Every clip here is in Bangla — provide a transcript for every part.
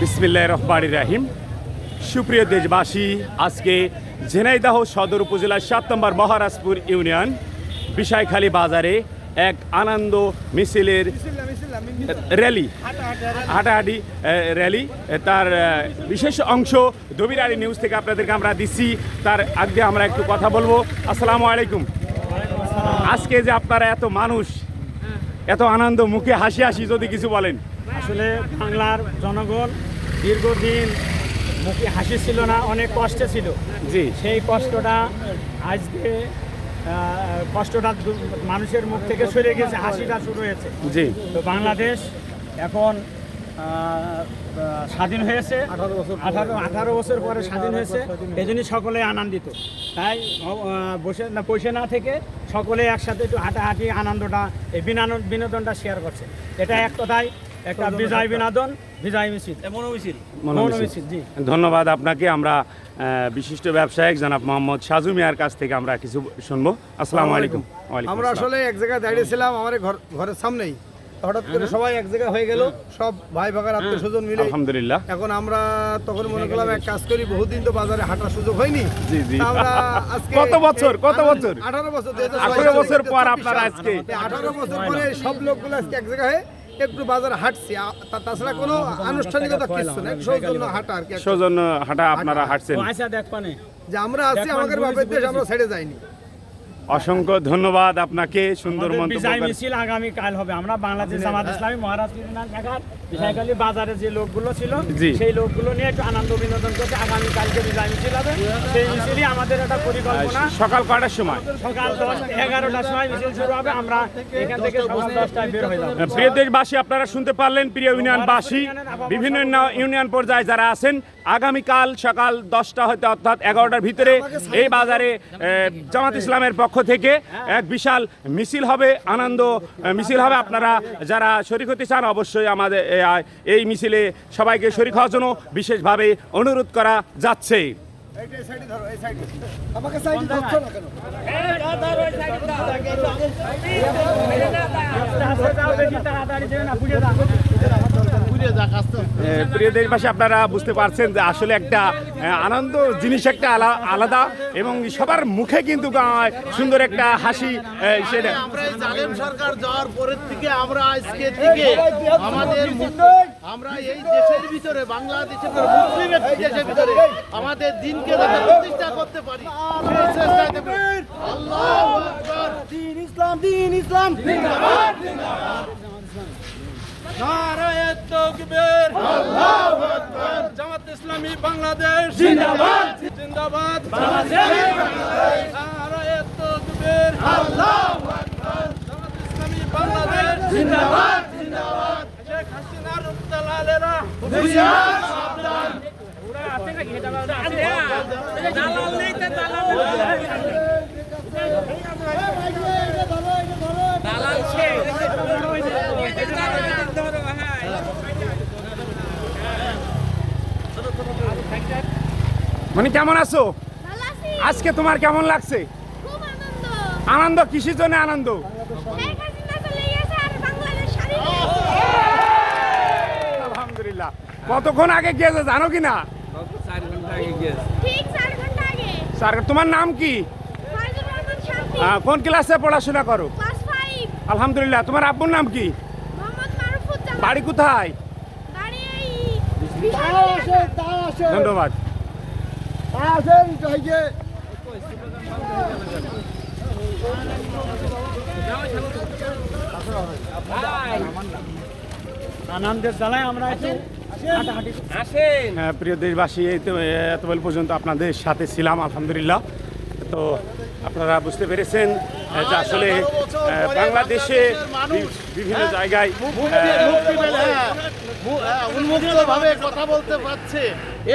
বিসমিল্লাহ রহমানির রাহিম। সুপ্রিয় দেশবাসী, আজকে ঝিনাইদহ সদর উপজেলার সাত নম্বর মহারাজপুর ইউনিয়ন বিষয়খালী বাজারে এক আনন্দ মিছিলের র্যালি, হাঁটাহাঁটি র্যালি। তার বিশেষ অংশ দবিরারি নিউজ থেকে আপনাদেরকে আমরা দিচ্ছি। তার আগে আমরা একটু কথা বলব। আসসালামু আলাইকুম। আজকে যে আপনারা এত মানুষ, এত আনন্দ, মুখে হাসি হাসি যদি কিছু বলেন। আসলে বাংলার জনগণ দীর্ঘদিন মুখে হাসি ছিল না অনেক কষ্টে ছিল। জি। সেই কষ্টটা আজকে কষ্টটা মানুষের মুখ থেকে সরে গেছে হাসিটা শুরু হয়েছে। জি। তো বাংলাদেশ এখন স্বাধীন হয়েছে। আঠারো আঠারো বছর পরে স্বাধীন হয়েছে। এই সকলে আনন্দিত। তাই বসে না বসে না থেকে সকলে একসাথে একটু হাঁটাহাঁটি আনন্দটা এই বিনান- বিনোদনটা শেয়ার করছে। এটা এক কথায় একটা বিজয় বিনোদন বিজয় মিছিল। মনোমিছিল। মনোমিছিল জি। ধন্যবাদ আপনাকে। আমরা বিশিষ্ট ব্যবসায়িক জনাব মোহাম্মদ সাজু মিয়ার কাছ থেকে আমরা কিছু শুনব। আসসালামু আলাইকুম। আমরা আসলে এক জায়গায় দাঁড়িয়েছিলাম আমাদের ঘর ঘরের সামনেই। হঠাৎ করে সবাই এক জায়গায় হয়ে গেল সব ভাই ভাগার আত্মীয় স্বজন মিলে। আলহামদুলিল্লাহ। এখন আমরা তখন মনে করলাম এক কাজ করি বহুদিন তো বাজারে হাঁটার সুযোগ হয়নি। জি, জি। আমরা আজকে কত বছর, কত বছর? আঠারো বছর আঠারো বছর পর আপনারা আজকে আঠারো বছর পরে সব লোকগুলো আজকে এক জায়গায় হয়ে একটু বাজারে হাঁটছি। তাছাড়া কোনো আনুষ্ঠানিকতা কিছু না সৌজন্য হাঁটা আর কি সৌজন্য হাঁটা আপনারা হাঁটছেন। আচ্ছা দেখ পানে। যে আমরা আছি আমাদের বাপের দেশ আমরা ছেড়ে যাইনি। অসংখ্য ধন্যবাদ আপনাকে সুন্দর মন্তব্য বিজয়। মিছিল আগামী কাল হবে। আমরা বাংলাদেশ জামাত ইসলামী মহারাষ্ট্র বাজারে যে লোকগুলো ছিল সেই লোকগুলো নিয়ে একটু আনন্দ বিনোদন করতে আগামী কালকে বিজয় মিছিল হবে। সেই মিছিলই আমাদের একটা পরিকল্পনা। সকাল কটার সময়? সকাল দশ এগারোটার সময় মিছিল শুরু হবে। আমরা এখান থেকে সকাল দশটায় বের হয়ে যাব। প্রিয় দেশবাসী আপনারা শুনতে পারলেন প্রিয় ইউনিয়নবাসী বিভিন্ন ইউনিয়ন- পর্যায়ে যারা আছেন। আগামীকাল সকাল দশটা হতে অর্থাৎ এগারোটার ভিতরে এই বাজারে জামাত ইসলামের পক্ষ থেকে এক বিশাল মিছিল হবে আনন্দ মিছিল হবে। আপনারা যারা শরিক হতে চান অবশ্যই আমাদের এই মিছিলে সবাইকে শরিক হওয়ার জন্য বিশেষভাবে অনুরোধ করা যাচ্ছে। এইটা এই সাইডে ধরো। এই সাইডে আমাকে প্রিয় দেশবাসী আপনারা বুঝতে পারছেন যে আসলে একটা আনন্দ জিনিস একটা আলাদা এবং সবার মুখে কিন্তু সুন্দর একটা হাসি সেটা আমরা এই জালেম সরকার যাওয়ার পরের থেকে আমরা আজকে থেকে আমাদের আমরা এই দেশের ভিতরে বাংলাদেশের দেশের ভিতরে আমাদের দিনকে যাতে প্রতিষ্ঠা করতে পারি। আল্লাহু আকবার। দিন ইসলাম। দিন ইসলাম। নারায়ে তাকবীর আল্লাহু আকবার জামাত ইসলামী বাংলাদেশ। জিন্দাবাদ। জিন্দাবাদ। নারায়ে তাকবীর আল্লাহু আকবার জামাত ইসলামী বাংলাদেশ। জিন্দাবাদ। জিন্দাবাদ শেখ হাসিনার দালালেরা হুঁশিয়ার। সাবধান মানে কেমন আছো ভালো আছো। আজকে তোমার কেমন লাগছে? আনন্দ। আনন্দ কিসের জন্য আনন্দ? আলহামদুলিল্লাহ। কতক্ষণ আগে গিয়েছে জানো কি না? ঠিক চার ঘণ্টা আগে। স্যার তোমার নাম কি? কোন ক্লাসে পড়াশোনা করো? আলহামদুলিল্লাহ। তোমার আব্বুর নাম কি? বাড়ি কোথায়? ধন্যবাদ। আনন্দের জ্বালায় আমরা হ্যাঁ, প্রিয় দেশবাসী এই তো এতবেল পর্যন্ত আপনাদের সাথে ছিলাম আলহামদুলিল্লাহ তো আপনারা বুঝতে পেরেছেন যে আসলে বাংলাদেশে বিভিন্ন জায়গায় হ্যাঁ, হ্যাঁ, উন্মুক্তভাবে কথা বলতে পারছে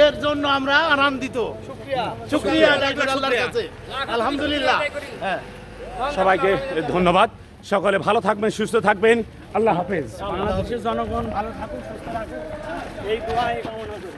এর জন্য আমরা আনন্দিত। শুক্রিয়া। ডাক্তার আল্লাহর কাছে। আলহামদুলিল্লাহ। হ্যাঁ। সবাইকে ধন্যবাদ। সকলে ভালো থাকবেন সুস্থ থাকবেন। আল্লাহ হাফেজ। বাংলাদেশের জনগণ ভালো থাকুন সুস্থ থাকুন। এই দোয়া এই কামনা করি।